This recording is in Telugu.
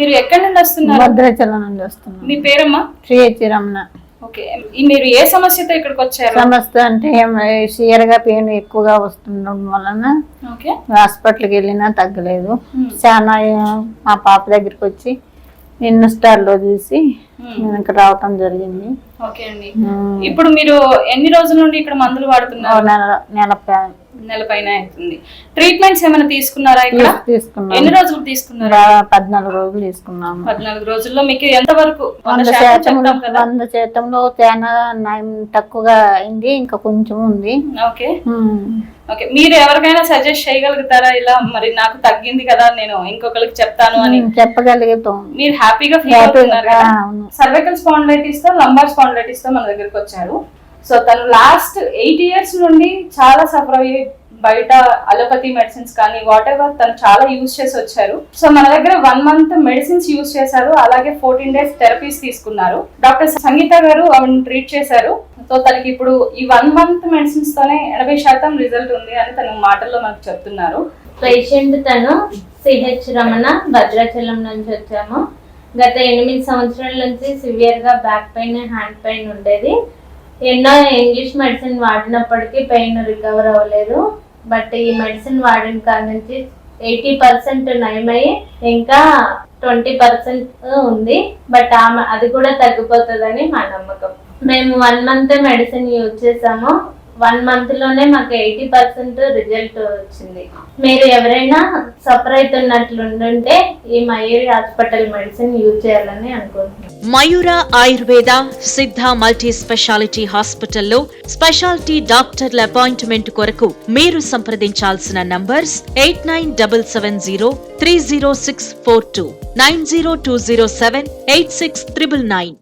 మీరు ఎక్కడి నుండి వస్తున్నారు? భద్రాచలం నుండి వస్తున్నాం. మీ పేరమ్మా? శ్రీ హెచ్ రమణ ఓకే మీరు ఏ సమస్యతో ఇక్కడికి వచ్చారు? సమస్య అంటే సియర్గా పెయిన్ ఎక్కువగా వస్తుండడం వలన ఓకే. హాస్పిటల్కి వెళ్ళినా తగ్గలేదు. చాలా మా పాప దగ్గరికి వచ్చి నిన్న స్టార్లో చూసి. నేను ఇక్కడ రావటం జరిగింది. ఓకే అండి. ఇప్పుడు మీరు ఎన్ని రోజుల నుండి ఇక్కడ మందులు వాడుతున్నారు? నెల నెల నెల పైన అవుతుంది. ట్రీట్మెంట్స్ ఏమైనా తీసుకున్నారా ఇక్కడ? తీసుకున్నాం. ఎన్ని రోజులు తీసుకున్నారు? పద్నాలుగు రోజులు తీసుకున్నాము. పద్నాలుగు రోజుల్లో మీకు ఎంత వరకు వంద వంద శాతం శాతం చెప్తాం కదా? వంద శాతంలో తేడా నయం తక్కువగా అయింది ఇంకా కొంచెం ఉంది. ఓకే. ఓకే. మీరు ఎవరికైనా సజెస్ట్ చేయగలుగుతారా? ఇలా మరి నాకు తగ్గింది కదా నేను ఇంకొకరికి చెప్తాను అని. చెప్పగలుగుతాం. మీరు హ్యాపీగా ఫీల్ అవుతున్నారు. సర్వైకల్ స్పాండిలైటిస్తో లంబార్ స్పాండిలైటిస్తో మన దగ్గరికి వచ్చారు. సో తను లాస్ట్ ఎయిట్ ఇయర్స్ నుండి చాలా సఫర్ అయ్యి బయట అలోపతి మెడిసిన్స్ కానీ వాట్ ఎవర్ తను చాలా యూజ్ చేసి వచ్చారు. సో మన దగ్గర వన్ మంత్ మెడిసిన్స్ యూజ్ చేశారు. అలాగే ఫోర్టీన్ డేస్ థెరపీస్ తీసుకున్నారు. డాక్టర్ సంగీత గారు ఆమెను ట్రీట్ చేశారు. సో తనకి ఇప్పుడు ఈ వన్ మంత్ మెడిసిన్స్ తోనే ఎనభై శాతం రిజల్ట్ ఉంది అని తన మాటల్లో మనకు చెప్తున్నారు. పేషెంట్ తను సిహెచ్ రమణ భద్రాచలం నుంచి వచ్చాము. గత ఎనిమిది సంవత్సరాల నుంచి సివియర్గా బ్యాక్ పెయిన్ హ్యాండ్ పెయిన్ ఉండేది. ఎన్నో ఇంగ్లీష్ మెడిసిన్ వాడినప్పటికీ పెయిన్ రికవర్ అవ్వలేదు. బట్ ఈ మెడిసిన్ వాడిన కాడ నుంచి ఎయిటీ పర్సెంట్ నయమయ్యి ఇంకా ట్వంటీ పర్సెంట్ ఉంది. బట్ ఆమె అది కూడా తగ్గిపోతుందని మా నమ్మకం. మేము వన్ మంత్ మెడిసిన్ యూజ్ చేసాము. వన్ మంత్లోనే మాకు ఎయిటీ పర్సెంట్ రిజల్ట్ వచ్చింది. మీరు ఎవరైనా సఫర్ అవుతున్నట్లుంటే ఈ మయూరి హాస్పిటల్ మెడిసిన్ యూజ్ చేయాలని అనుకుంటున్నాను మయూర ఆయుర్వేద సిద్ధ మల్టీ స్పెషాలిటీ హాస్పిటల్లో స్పెషాలిటీ డాక్టర్ల అపాయింట్మెంట్ కొరకు మీరు సంప్రదించాల్సిన numbers eight nine double seven zero three zero six four two nine zero two zero seven eight six triple nine